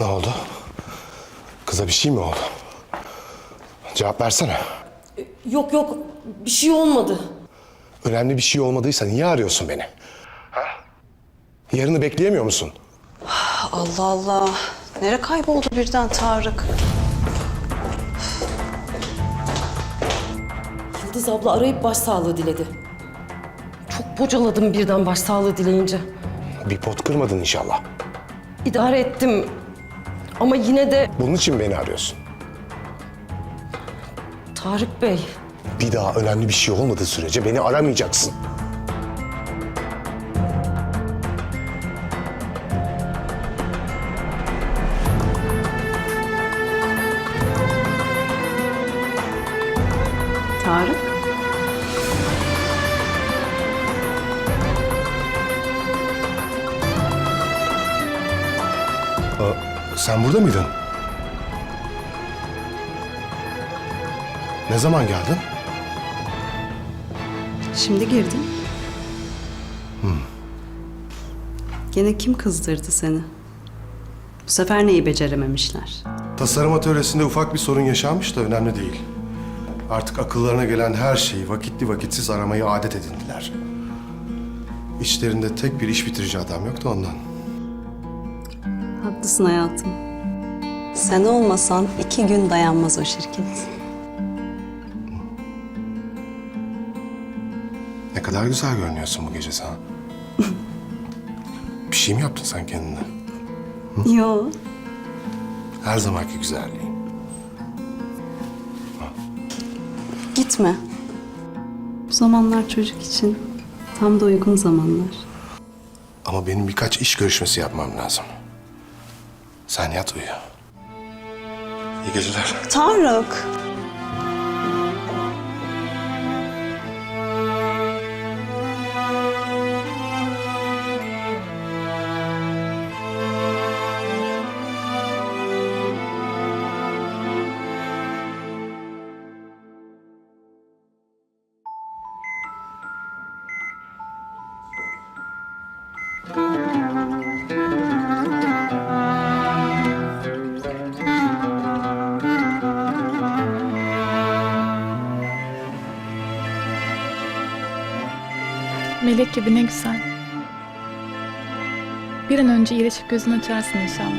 Ne oldu? Kıza bir şey mi oldu? Cevap versene. Yok yok bir şey olmadı. Önemli bir şey olmadıysa niye arıyorsun beni? Ha? Yarını bekleyemiyor musun? Allah Allah. Nere kayboldu birden Tarık? Yıldız abla arayıp başsağlığı diledi. Çok bocaladım birden başsağlığı dileyince. Bir pot kırmadın inşallah. İdare ettim. Ama yine de Bunun için beni arıyorsun. Tarık Bey Bir daha önemli bir şey olmadığı sürece beni aramayacaksın. Tarık? Sen burada mıydın? Ne zaman geldin? Şimdi girdin. Gene kim kızdırdı seni? Bu sefer neyi becerememişler? Tasarım atölyesinde ufak bir sorun yaşanmış da önemli değil. Artık akıllarına gelen her şeyi vakitli vakitsiz aramayı adet edindiler. İçlerinde tek bir iş bitirici adam yok da ondan. Haklısın hayatım. Sen olmasan iki gün dayanmaz o şirket. Ne kadar güzel görünüyorsun bu gece sen. bir şey mi yaptın sen kendine? Yo. Her zamanki güzelliğin. Gitme. Bu zamanlar çocuk için tam da uygun zamanlar. Ama benim birkaç iş görüşmesi yapmam lazım. Sen yat uyu. İyi geceler. Tarık. Melek gibi ne güzel. Bir an önce iyileşip gözünü açarsın inşallah.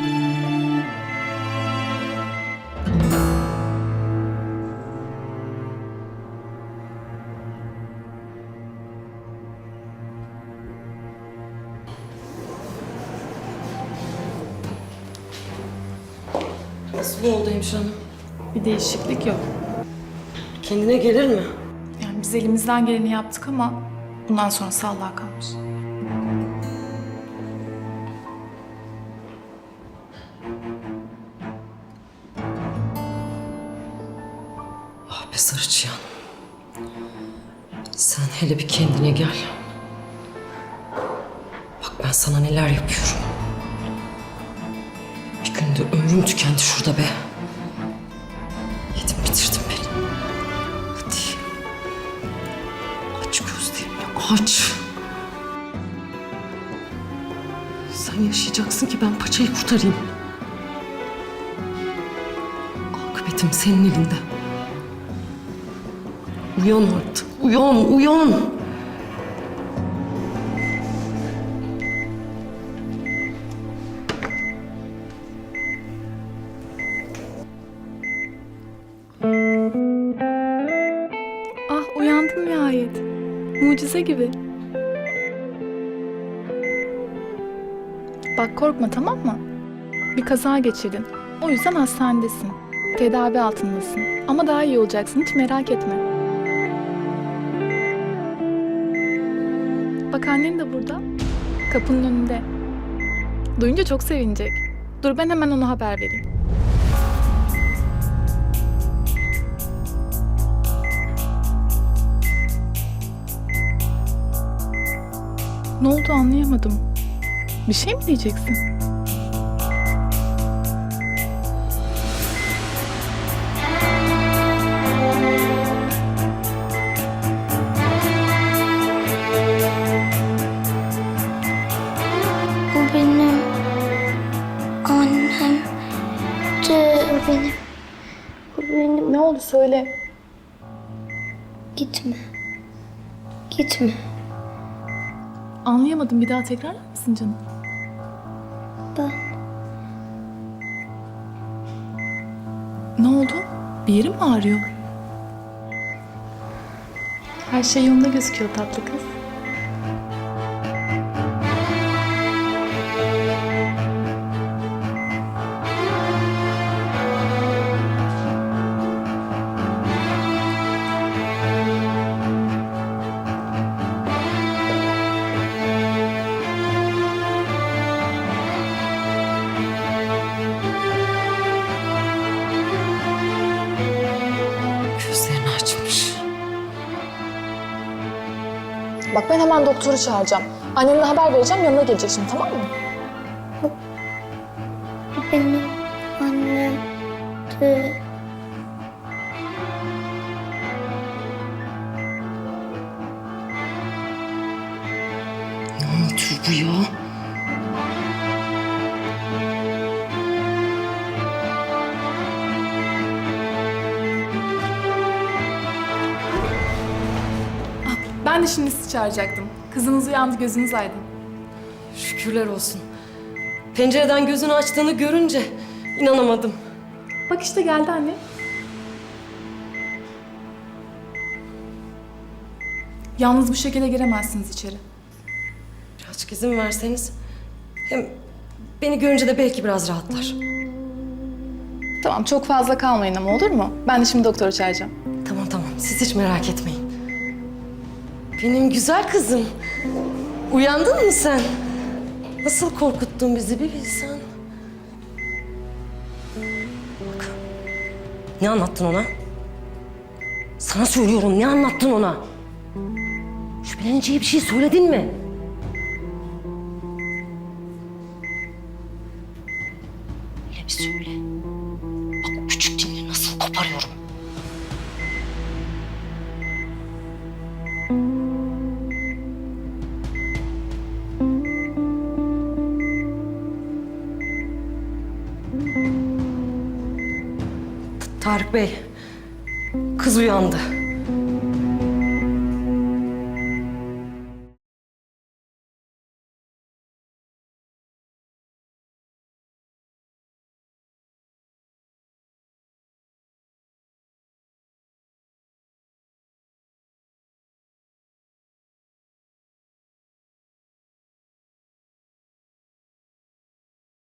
nasıl oldu hemşire hanım? Bir değişiklik yok. Kendine gelir mi? Yani biz elimizden geleni yaptık ama bundan sonra sağlığa kalmış. Ah be sarıçıyan. Sen hele bir kendine gel. Bak ben sana neler yapıyorum. Bir günde ömrüm tükendi şurada be. Gözlerimi aç. Sen yaşayacaksın ki ben paçayı kurtarayım. Akıbetim senin elinde. Uyan artık. Uyan, uyan. Ah uyandım nihayet. Mucize gibi. Bak korkma tamam mı? Bir kaza geçirdin. O yüzden hastanedesin. Tedavi altındasın. Ama daha iyi olacaksın hiç merak etme. Bak annen de burada. Kapının önünde. Duyunca çok sevinecek. Dur ben hemen ona haber vereyim. Ne oldu anlayamadım. Bir şey mi diyeceksin? O benim annem. benim. Bu benim. Ne oldu söyle. Gitme. Gitme. Anlayamadım bir daha tekrarlar mısın canım? Ben Ne oldu? Bir yerin mi ağrıyor? Her şey yolunda gözüküyor tatlı kız. Bak ben hemen doktoru çağıracağım. Annene haber vereceğim yanına gelecek şimdi tamam mı? bu benim annem. De. Ne anlatıyor bu ya? Ben de şimdi sizi çağıracaktım. Kızınız uyandı gözünüz aydın. Şükürler olsun. Pencereden gözünü açtığını görünce inanamadım. Bak işte geldi anne. Yalnız bu şekilde giremezsiniz içeri. Birazcık izin verseniz. Hem beni görünce de belki biraz rahatlar. Tamam çok fazla kalmayın ama olur mu? Ben de şimdi doktoru çağıracağım. Tamam tamam siz hiç merak etmeyin. Benim güzel kızım. Uyandın mı sen? Nasıl korkuttun bizi bir bilsen. Bak. Ne anlattın ona? Sana söylüyorum ne anlattın ona? Şüpheleneceği bir şey söyledin mi? Hele bir söyle. Bak küçük dilini nasıl koparıyorum. Tarık Bey, kız uyandı.